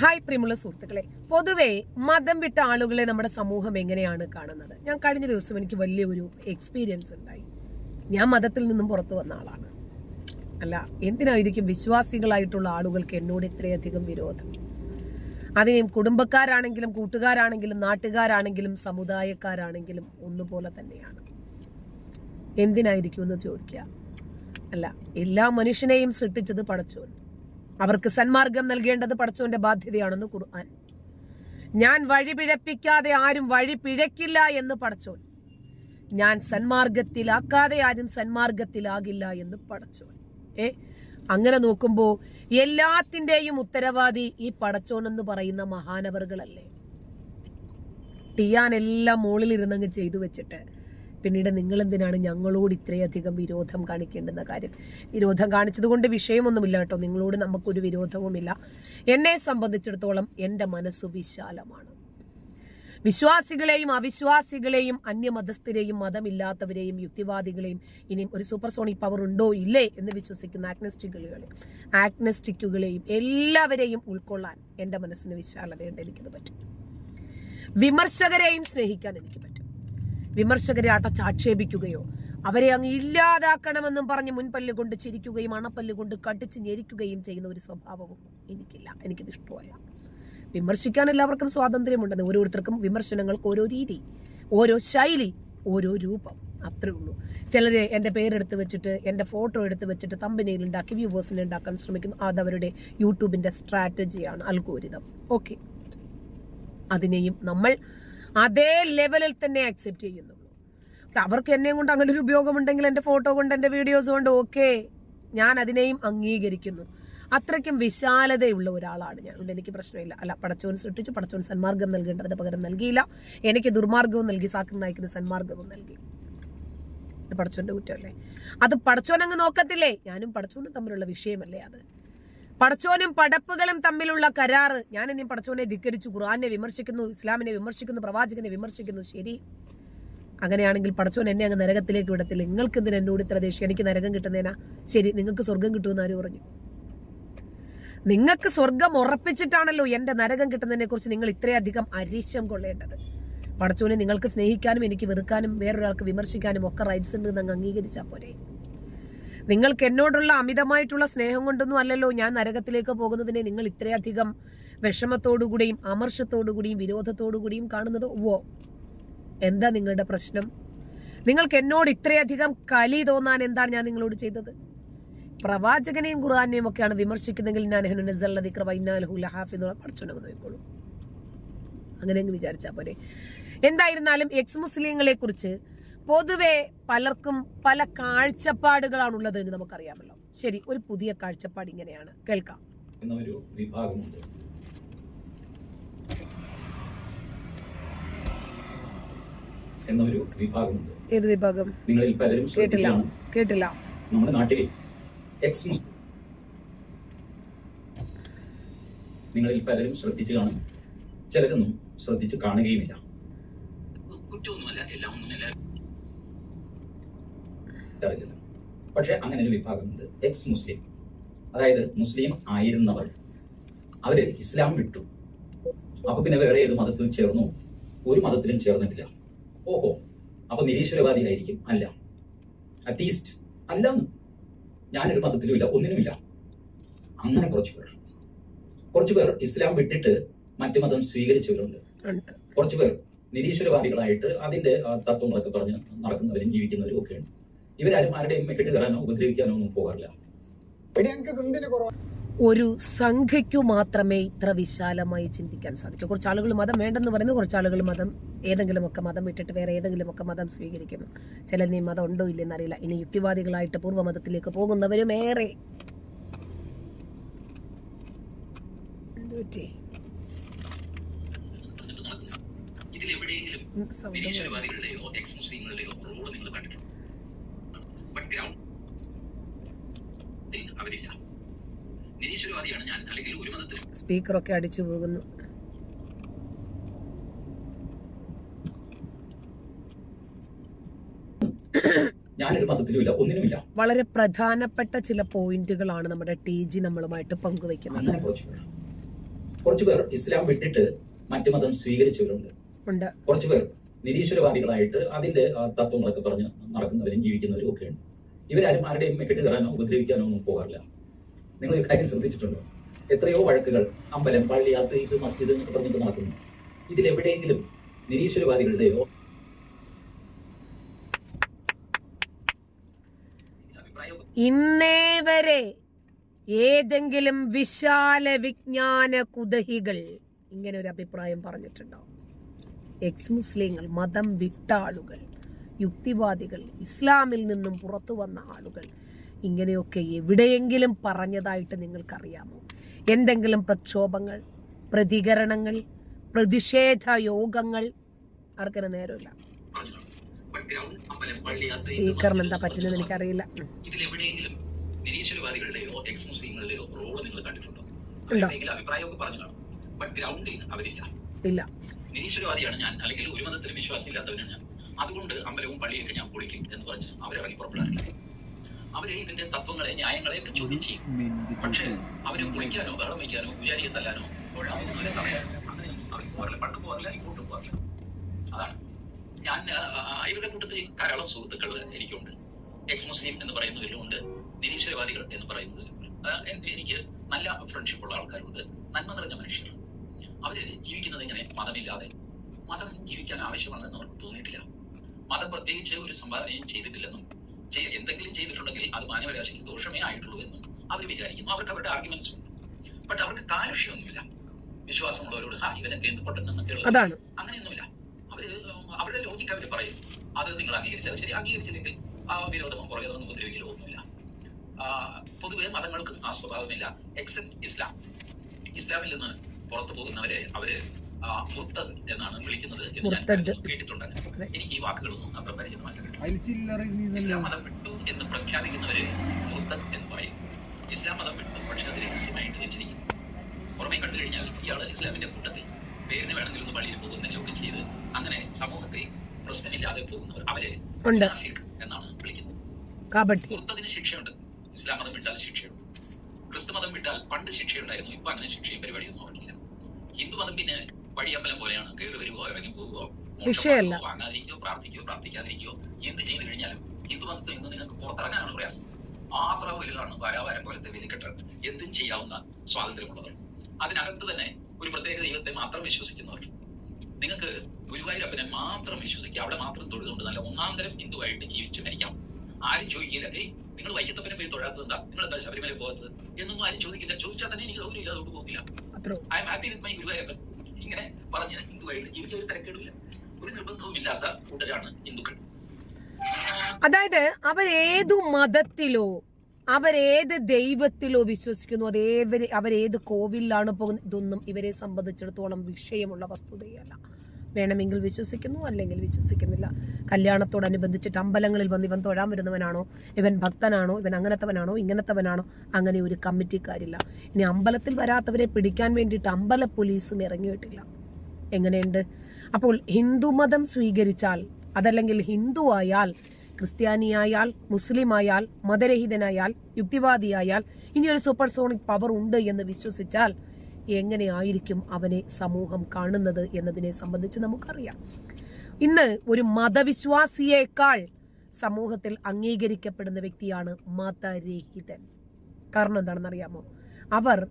Hi പ്രിയമുള്ള സുഹൃത്തുക്കളെ. പൊതുവേ മതം വിട്ട ആളുകളെ നമ്മുടെ സമൂഹം എങ്ങനെയാണ് കാണുന്നത്? ഞാൻ കഴിഞ്ഞ ദിവസം എനിക്ക് വലിയൊരു എക്സ്പീരിയൻസ് ഉണ്ടായി. ഞാൻ മതത്തിൽ നിന്നും പുറത്തു വന്ന ആളാണ്. അല്ല എന്തിനായിരിക്കും വിശ്വാസികളായിട്ടുള്ള ആളുകൾക്ക് എന്നോട് ഇത്രയധികം വിരോധം? അതിനെയും കുടുംബക്കാരാണെങ്കിലും കൂട്ടുകാരാണെങ്കിലും നാട്ടുകാരാണെങ്കിലും സമുദായക്കാരാണെങ്കിലും ഒന്നുപോലെ തന്നെയാണ്. എന്തിനായിരിക്കും എന്ന് ചോദിക്കുക? അല്ല എല്ലാ മനുഷ്യനെയും സൃഷ്ടിച്ചത് പടച്ചോൻ. അവർക്ക് സന്മാർഗം നൽകേണ്ടത് പഠിച്ചവന്റെ ബാധ്യതയാണെന്ന് ഖുർആൻ. ഞാൻ വഴി പിഴപ്പിക്കാതെ ആരും വഴി പിഴക്കില്ല എന്ന് പടച്ചോൻ ഞാൻ സന്മാർഗത്തിലാക്കാതെ ആരും സന്മാർഗത്തിലാകില്ല എന്ന് പടച്ചോൻ ഏ അങ്ങനെ നോക്കുമ്പോ എല്ലാത്തിന്റെയും ഉത്തരവാദി ഈ പടച്ചോൻ എന്ന് പറയുന്ന മഹാനവറുകളല്ലേ? ടിയാൻ എല്ലാം മുകളിൽ ഇരുന്നങ്ങ് ചെയ്തു വെച്ചിട്ട് പിന്നീട് നിങ്ങളെന്തിനാണ് ഞങ്ങളോട് ഇത്രയധികം വിരോധം കാണിക്കേണ്ടുന്ന കാര്യം? വിരോധം കാണിച്ചതുകൊണ്ട് വിഷയമൊന്നുമില്ല കേട്ടോ. നിങ്ങളോട് നമുക്കൊരു വിരോധവുമില്ല. എന്നെ സംബന്ധിച്ചിടത്തോളം എന്റെ മനസ്സ് വിശാലമാണ്. വിശ്വാസികളെയും അവിശ്വാസികളെയും അന്യമതസ്ഥരെയും മതമില്ലാത്തവരെയും യുക്തിവാദികളെയും ഇനി ഒരു സൂപ്പർ സോണിക് പവർ ഉണ്ടോ ഇല്ലേ എന്ന് വിശ്വസിക്കുന്ന ആഗ്നസ്റ്റിക്കുകളെ ആഗ്നസ്റ്റിക്കുകളെയും എല്ലാവരെയും ഉൾക്കൊള്ളാൻ എന്റെ മനസ്സിന് വിശാലതയുണ്ട് എനിക്കത് പറ്റും. വിമർശകരെയും സ്നേഹിക്കാൻ എനിക്ക് പറ്റും. വിമർശകരെ അടച്ചാക്ഷേപിക്കുകയോ അവരെ അങ്ങ് ഇല്ലാതാക്കണമെന്നും പറഞ്ഞ് മുൻപല്ല് കൊണ്ട് ചിരിക്കുകയും അണപ്പല്ല് കൊണ്ട് കടിച്ച് ഞെരിക്കുകയും ചെയ്യുന്ന ഒരു സ്വഭാവവും എനിക്കില്ല. എനിക്കിത് ഇഷ്ടമല്ല. വിമർശിക്കാൻ എല്ലാവർക്കും സ്വാതന്ത്ര്യമുണ്ടെന്ന് ഓരോരുത്തർക്കും വിമർശനങ്ങൾക്ക് ഓരോ രീതി ഓരോ ശൈലി ഓരോ രൂപം. അത്രേ ഉള്ളൂ. ചിലരെ എന്റെ പേരെടുത്ത് വെച്ചിട്ട് എന്റെ ഫോട്ടോ എടുത്ത് വെച്ചിട്ട് തമ്പനിയിൽ ഉണ്ടാക്കി വ്യൂവേഴ്സിനെ ഉണ്ടാക്കാൻ ശ്രമിക്കുന്നു. അതവരുടെ യൂട്യൂബിന്റെ സ്ട്രാറ്റജിയാണ് അൽഗോരിതം. ഓക്കെ. അതിനെയും നമ്മൾ അതേ ലെവലിൽ തന്നെ അക്സെപ്റ്റ് ചെയ്യുന്നുള്ളൂ. അവർക്ക് എന്നെ കൊണ്ട് അങ്ങനെ ഒരു ഉപയോഗമുണ്ടെങ്കിൽ എന്റെ ഫോട്ടോ കൊണ്ട് എന്റെ വീഡിയോസ് കൊണ്ട് ഓക്കെ ഞാൻ അതിനെയും അംഗീകരിക്കുന്നു. അത്രയ്ക്കും വിശാലതയുള്ള ഒരാളാണ് ഞാൻ. അതുകൊണ്ട് എനിക്ക് പ്രശ്നമില്ല. അല്ല പടച്ചോൻ സൃഷ്ടിച്ചു. പടച്ചോൻ സന്മാർഗം നൽകേണ്ടതിന് പകരം നൽകിയില്ല. എനിക്ക് ദുർമാർഗവും നൽകി. സാക്കിർ നായിക്കിന് സന്മാർഗവും നൽകി. ഇത് കുറ്റമല്ലേ? അത് പടച്ചോൻ അങ്ങ് നോക്കത്തില്ലേ? ഞാനും പടച്ചോനും തമ്മിലുള്ള വിഷയമല്ലേ അത്? പടച്ചോനും പടപ്പുകളും തമ്മിലുള്ള കരാറ്. ഞാൻ ഇനി പടച്ചോനെ ധിക്കരിച്ചു ഖുർആാനെ വിമർശിക്കുന്നു ഇസ്ലാമിനെ വിമർശിക്കുന്നു പ്രവാചകനെ വിമർശിക്കുന്നു. ശരി. അങ്ങനെയാണെങ്കിൽ പടച്ചോൻ എന്നെ അങ്ങ് നരകത്തിലേക്ക് വിടത്തില്ല. നിങ്ങൾക്ക് എന്തിനാ എന്നോട് ഇത്ര ദേഷ്യം? എനിക്ക് നരകം കിട്ടുന്നേനാ. ശരി നിങ്ങൾക്ക് സ്വർഗം കിട്ടുമെന്ന് ആര് പറഞ്ഞു? നിങ്ങൾക്ക് സ്വർഗം ഉറപ്പിച്ചിട്ടാണല്ലോ എന്റെ നരകം കിട്ടുന്നതിനെ കുറിച്ച് നിങ്ങൾ ഇത്രയധികം അരീശം കൊള്ളേണ്ടത്. പടച്ചോനെ നിങ്ങൾക്ക് സ്നേഹിക്കാനും എനിക്ക് വെറുക്കാനും വേറൊരാൾക്ക് വിമർശിക്കാനും ഒക്കെ റൈറ്റ്സ് ഉണ്ട് എന്ന് അംഗീകരിച്ചാൽ പോരെ. നിങ്ങൾക്ക് എന്നോടുള്ള അമിതമായിട്ടുള്ള സ്നേഹം കൊണ്ടൊന്നും അല്ലല്ലോ ഞാൻ നരകത്തിലേക്ക് പോകുന്നതിനെ നിങ്ങൾ ഇത്രയധികം വിഷമത്തോടുകൂടിയും അമർഷത്തോടുകൂടിയും വിരോധത്തോടുകൂടിയും കാണുന്നത് ഓ എന്താ നിങ്ങളുടെ പ്രശ്നം? നിങ്ങൾക്ക് എന്നോട് ഇത്രയധികം കലി തോന്നാൻ എന്താണ് ഞാൻ നിങ്ങളോട് ചെയ്തത്? പ്രവാചകനെയും ഖുറാനെയും ഒക്കെയാണ് വിമർശിക്കുന്നതെങ്കിൽ ഞാൻ പഠിച്ചോളൂ അങ്ങനെ അങ്ങ് വിചാരിച്ചാൽ പോരെ. എന്തായിരുന്നാലും എക്സ് മുസ്ലിങ്ങളെ കുറിച്ച് പൊതുവെ പലർക്കും പല കാഴ്ചപ്പാടുകളാണുള്ളത് എന്ന് നമുക്കറിയാമല്ലോ. ശരി ഒരു പുതിയ കാഴ്ചപ്പാട് ഇങ്ങനെയാണ്. കേൾക്കാം. എന്നൊരു വിഭാഗമുണ്ട്. ഏത് വിഭാഗം? നിങ്ങളിൽ പലരും കേട്ടില്ല. കേട്ടില്ല. നമ്മുടെ നാട്ടിൽ എക്സ് നിങ്ങളിൽ പലരും ശ്രദ്ധിച്ചു കാണും ചിലരൊന്നും ശ്രദ്ധിച്ചു കാണുകയുമില്ല. കുറ്റമൊന്നുമല്ല എല്ലാം ഒന്നുമല്ല അറിയില്ല പക്ഷേ അങ്ങനെ ഒരു വിഭാഗമുണ്ട് എക്സ് മുസ്ലിം അതായത് മുസ്ലിം ആയിരുന്നവർ. അവർ ഇസ്ലാം വിട്ടു. അപ്പൊ പിന്നെ വേറെ ഏത് മതത്തിലും ചേർന്നു? ഒരു മതത്തിലും ചേർന്നിട്ടില്ല. ഓഹോ. അപ്പൊ നിരീശ്വരവാദി ആയിരിക്കും. അല്ല. അത്തീസ്റ്റ് അല്ലെന്ന്. ഞാനൊരു മതത്തിലും ഇല്ല ഒന്നിനുമില്ല. അങ്ങനെ കുറച്ച് പേർ. കുറച്ച് പേർ ഇസ്ലാം വിട്ടിട്ട് മറ്റു മതം സ്വീകരിച്ചവരുണ്ട്. കുറച്ച് പേർ നിരീശ്വരവാദികളായിട്ട് അതിന്റെ തത്വങ്ങളൊക്കെ പറഞ്ഞ് നടക്കുന്നവരും ജീവിക്കുന്നവരും ഒക്കെ ഉണ്ട് ഇവരാരും ആരുടെയും മെക്കിട്ട് കയറാനോ ഉപദ്രവിക്കാനോ ഒന്നും പോകാറില്ല. ഒരു സംഖ്യയ്ക്കു മാത്രമേ ഇത്ര വിശാലമായി ചിന്തിക്കാൻ സാധിക്കൂ. കുറച്ച് ആളുകൾ മതം വേണ്ടെന്ന് പറയുന്നു കുറച്ച് ആളുകൾ മതം ഏതെങ്കിലുമൊക്കെ മതം വിട്ടിട്ട് വേറെ ഏതെങ്കിലുമൊക്കെ മതം സ്വീകരിക്കുന്നു. ചിലർ നീ മതം ഉണ്ടോ ഇല്ലെന്ന് അറിയില്ല. ഇനി യുക്തിവാദികളായിട്ട് പൂർവമതത്തിലേക്ക് പോകുന്നവരും ഏറെ? ഇതിലെവിടെയെങ്കിലും അവരില്ല. നിരീശ്വരവാദിയാണ് ഞാൻ അല്ലെങ്കിൽ ഒരു മതത്തിലും. സ്പീക്കറൊക്കെ അടിച്ചു പോകുന്നു. ഞാനൊരു മതത്തിലും ഇല്ല ഒന്നിനുമില്ല. വളരെ പ്രധാനപ്പെട്ട ചില പോയിന്റുകളാണ് നമ്മുടെ ടി ജി നമ്മളുമായിട്ട് പങ്കുവെക്കുന്നത് കുറച്ചുപേർ കുറച്ചു പേർ. ഇസ്ലാം വിട്ടിട്ട് മറ്റു മതം സ്വീകരിച്ചവരുണ്ട്. കുറച്ചുപേർ കുറച്ചു പേർ. നിരീശ്വരവാദികളായിട്ട് അതിന്റെ തത്വങ്ങളൊക്കെ പറഞ്ഞ് നടക്കുന്നവരും ജീവിക്കുന്നവരും ഒക്കെ ഉണ്ട്. ഇവരാരും ആരുടെയും മെക്കെട്ട് കയറാനോ ഉപദ്രവിക്കാനോ ഒന്നും പോകാറില്ല. നിങ്ങൾ കാര്യം ശ്രദ്ധിച്ചിട്ടുണ്ടോ? എത്രയോ വഴക്കുകൾ അമ്പലം പള്ളി അത് ഇത് മസ്ജിദ് എന്നൊക്കെ പറഞ്ഞിട്ട് നടക്കുന്നു. ഇതിലെവിടെയെങ്കിലും നിരീശ്വരവാദികളുടെയോ ഇന്നേ വരെ ഏതെങ്കിലും വിശാല വിജ്ഞാന കുതഹികൾ ഇങ്ങനെ ഒരു അഭിപ്രായം പറഞ്ഞിട്ടുണ്ടോ? എക്സ് മുസ്ലിങ്ങൾ മതം വിട്ട ആളുകൾ യുക്തിവാദികൾ ഇസ്ലാമിൽ നിന്നും പുറത്തു വന്ന ആളുകൾ. ഇങ്ങനെയൊക്കെ എവിടെയെങ്കിലും പറഞ്ഞതായിട്ട് നിങ്ങൾക്കറിയാമോ? എന്തെങ്കിലും പ്രക്ഷോഭങ്ങൾ പ്രതികരണങ്ങൾ പ്രതിഷേധ യോഗങ്ങൾ? ആർക്കെ നേരമില്ല? സ്പീക്കറിന് എന്താ പറ്റുന്നത് എനിക്കറിയില്ല. നിരീശ്വരവാദികളുടെയോ എക്സ് മുസ്ലിങ്ങളുടെയോ റോൾ നിങ്ങൾ കണ്ടിട്ടുണ്ടോ? അഭിപ്രായമൊക്കെ പറഞ്ഞു കാണും. ബട്ട് ഗ്രൗണ്ടിൽ അവരില്ല. ഇല്ല. നിരീശ്വരവാദിയാണ് ഞാൻ അല്ലെങ്കിൽ ഒരു മതത്തിലും വിശ്വാസം വിശ്വാസമില്ലാത്തവനാണ് ഞാൻ. അതുകൊണ്ട് അമ്പലവും പള്ളിയൊക്കെ ഞാൻ പൊളിക്കും എന്ന് പറഞ്ഞ് അവരിറങ്ങി പുറപ്പെടാറില്ല അവർ ഇതിന്റെ തത്വങ്ങളെ ന്യായങ്ങളെ ഒക്കെ ചോദ്യം ചെയ്യും. പക്ഷേ അവർ പൊളിക്കാനോ ബഹളം വയ്ക്കാനോ പൂജാരിയെ തല്ലാനോ കൊള്ളാമോ അവരെ തടയാനോ അങ്ങനെയൊന്നും അവർ പോകാറില്ല. പണ്ട് പോകാറില്ല ഇങ്ങോട്ടും പോകാറില്ല. അതാണ്. ഞാൻ ഇവരുടെ കൂട്ടത്തിൽ ധാരാളം സുഹൃത്തുക്കൾ എനിക്കുണ്ട്. എക്സ് മുസ്ലിം എന്ന് പറയുന്നവരിലുണ്ട് നിരീശ്വരവാദികൾ എന്ന് പറയുന്നതിലുണ്ട് എനിക്ക് നല്ല ഫ്രണ്ട്ഷിപ്പ് ഉള്ള ആൾക്കാരുണ്ട്. നന്മ നിറഞ്ഞ മനുഷ്യർ. അവർ ജീവിക്കുന്നത് ഇങ്ങനെ മതമില്ലാതെ. മതം ജീവിക്കാൻ ആവശ്യമാണെന്ന് അവർക്ക് തോന്നിയിട്ടില്ല. മതം പ്രത്യേകിച്ച് ഒരു സംഭാവനയും ചെയ്തിട്ടില്ലെന്നും എന്തെങ്കിലും ചെയ്തിട്ടുണ്ടെങ്കിൽ അത് മാനവരാശിക്ക് ദോഷമേ ആയിട്ടുള്ളൂ എന്നും അവർ വിചാരിക്കുന്നു. അവർക്ക് അവരുടെ ആർഗ്യുമെന്റ്സ് ഉണ്ട്. ബട്ട് അവർക്ക് കാലുഷ്യമൊന്നുമില്ല വിശ്വാസമുള്ളവരോട് ഹാ ഇവനൊക്കെ എന്ത് പൊട്ടനെന്നൊക്കെ ഉള്ളത്? അതാണ്. അങ്ങനെയൊന്നുമില്ല. അവർ അവരുടെ ലോജിക്ക് അവർ പറയും. അത് നിങ്ങൾ അംഗീകരിച്ചാൽ ശരി. അംഗീകരിച്ചില്ലെങ്കിൽ ആ വിരോധമോ പുറകെ ഒന്നും ഉപദ്രവിക്കലോ ഒന്നുമില്ല. പൊതുവെ മതങ്ങൾക്കും ആ സ്വഭാവമില്ല. എക്സെപ്റ്റ് ഇസ്ലാം ഇസ്ലാമിൽ നിന്ന് പുറത്തു പോകുന്നവരെ അവർ എന്നാണ് വിളിക്കുന്നത് എന്ന് ഞാൻ. കേട്ടിട്ടുണ്ട്. എനിക്ക് ഈ വാക്കുകളൊന്നും അത്ര ചില്ലറ ഇസ്ലാം മതം വിട്ടു എന്ന് പ്രഖ്യാപിക്കുന്നവര് എന്ന് പറയും. ഇസ്ലാം മതം വിട്ടു പക്ഷെ അത് രഹസ്യമായിട്ട് വെച്ചിരിക്കുന്നു. പുറമേ കണ്ടു കഴിഞ്ഞാൽ ഇയാൾ ഇസ്ലാമിന്റെ കൂട്ടത്തിൽ പേരിന് വേണമെങ്കിൽ ഒന്ന് പള്ളിയിൽ പോകുന്നതിലൊക്കെ ചെയ്ത് അങ്ങനെ സമൂഹത്തെ പ്രശ്നമില്ലാതെ പോകുന്നവർ അവരെ ഉണ്ട്. എന്നാണ് വിളിക്കുന്നത്. ശിക്ഷയുണ്ട്. ഇസ്ലാം മതം വിട്ടാൽ ശിക്ഷയുണ്ട്. ക്രിസ്തു മതം വിട്ടാൽ പണ്ട് ശിക്ഷയുണ്ടായിരുന്നു. ഇപ്പൊ അങ്ങനെ ശിക്ഷയും പരിപാടിയൊന്നും അവർക്കില്ല ഹിന്ദു മതം പിന്നെ വഴിയമ്പലം പോലെയാണ്. കയറി വരുവോ ഇറങ്ങി പോവുകയോ വിഷയമല്ല. വാങ്ങാതിരിക്കോ പ്രാർത്ഥിക്കോ പ്രാർത്ഥിക്കാതിരിക്കോ എന്ത് ചെയ്തു കഴിഞ്ഞാലും ഹിന്ദു മതത്തിൽ നിന്ന് നിങ്ങൾക്ക് പുറത്തിറങ്ങാനാണ് പ്രയാസം. അത്ര വലുതാണ് വാരാവാരം പോലത്തെ വെലിക്കെട്ട്. എന്തും ചെയ്യാവുന്ന സ്വാതന്ത്ര്യമുള്ളവർ. അതിനകത്ത് തന്നെ ഒരു പ്രത്യേക ദൈവത്തെ മാത്രം വിശ്വസിക്കുന്നവർ. നിങ്ങൾക്ക് ഗുരുവായൂരപ്പനെ മാത്രം വിശ്വസിക്കുക അവിടെ മാത്രം തൊഴുതുകൊണ്ട് നല്ല ഒന്നാം തരം ഹിന്ദുവായിട്ട് ജീവിച്ചു മരിക്കാം. ആരും ചോദിക്കില്ല. ഏയ് നിങ്ങൾ വൈക്കത്തപ്പനെ പേര് തൊഴാത്തത് എന്താ? നിങ്ങൾ എന്താ ശബരിമല പോകാത്തത്? എന്നൊന്നും ആരും ചോദിക്കില്ല. ചോദിച്ചാൽ തന്നെ എനിക്ക് സൗകര്യം ഇല്ലാതെ പോകുന്നില്ല. I am happy with my Guruvayurappan. ഇങ്ങനെ പറഞ്ഞ് ഹിന്ദുവായിട്ട് ജീവിക്കാൻ ഒരു തിരക്കേടില്ല ഒരു നിർബന്ധവും ഇല്ലാത്ത കൂട്ടരാണ് ഹിന്ദുക്കൾ. അതായത് അവരേതു മതത്തിലോ അവരേത് ദൈവത്തിലോ വിശ്വസിക്കുന്നു അതേവര് അവരേത് കോവിലാണ് പോകുന്നത് ഇതൊന്നും ഇവരെ സംബന്ധിച്ചിടത്തോളം വിഷയമുള്ള വസ്തുതയല്ല. വേണമെങ്കിൽ വിശ്വസിക്കുന്നു അല്ലെങ്കിൽ വിശ്വസിക്കുന്നില്ല. കല്യാണത്തോടനുബന്ധിച്ചിട്ട് അമ്പലങ്ങളിൽ വന്ന് ഇവൻ തൊഴാൻ വരുന്നവനാണോ? ഇവൻ ഭക്തനാണോ? ഇവൻ അങ്ങനത്തവനാണോ? ഇങ്ങനത്തവനാണോ? അങ്ങനെ ഒരു കമ്മിറ്റിക്കാരില്ല. ഇനി അമ്പലത്തിൽ വരാത്തവരെ പിടിക്കാൻ വേണ്ടിയിട്ട് അമ്പല പോലീസും ഇറങ്ങിയിട്ടില്ല. എങ്ങനെയുണ്ട്? അപ്പോൾ ഹിന്ദുമതം സ്വീകരിച്ചാൽ അതല്ലെങ്കിൽ ഹിന്ദു ആയാൽ ക്രിസ്ത്യാനിയായാൽ മുസ്ലിമായാൽ മതരഹിതനായാൽ യുക്തിവാദിയായാൽ ഇനി ഒരു സൂപ്പർ സോണിക് പവർ ഉണ്ട് എന്ന് വിശ്വസിച്ചാൽ എങ്ങനെയായിരിക്കും അവനെ സമൂഹം കാണുന്നത് എന്നതിനെ സംബന്ധിച്ച് നമുക്കറിയാം. ഇന്ന് ഒരു മതവിശ്വാസിയേക്കാൾ സമൂഹത്തിൽ അംഗീകരിക്കപ്പെടുന്ന വ്യക്തിയാണ് മതരഹിതൻ. കാരണം എന്താണെന്നറിയാമോ? അവർ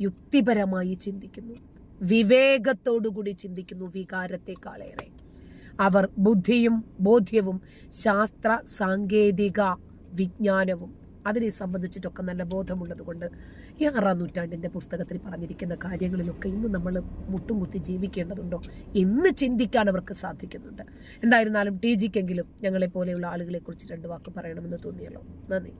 യുക്തിപരമായി ചിന്തിക്കുന്നു. വിവേകത്തോടുകൂടി ചിന്തിക്കുന്നു വികാരത്തെക്കാളേറെ. അവർ ബുദ്ധിയും ബോധ്യവും ശാസ്ത്ര സാങ്കേതിക വിജ്ഞാനവും അതിനെ സംബന്ധിച്ചിട്ടൊക്കെ നല്ല ബോധമുള്ളത് കൊണ്ട് ഈ ആറാം നൂറ്റാണ്ടിന്റെ പുസ്തകത്തിൽ പറഞ്ഞിരിക്കുന്ന കാര്യങ്ങളിലൊക്കെ ഇന്ന് നമ്മൾ മുട്ടും കുത്തി ജീവിക്കേണ്ടതുണ്ടോ എന്ന് ചിന്തിക്കാൻ അവർക്ക് സാധിക്കുന്നുണ്ട്. എന്തായിരുന്നാലും ടി ജിക്കെങ്കിലും ഞങ്ങളെപ്പോലെയുള്ള ആളുകളെക്കുറിച്ച് രണ്ട് വാക്ക് പറയണമെന്ന് തോന്നിയല്ലോ. നന്ദി.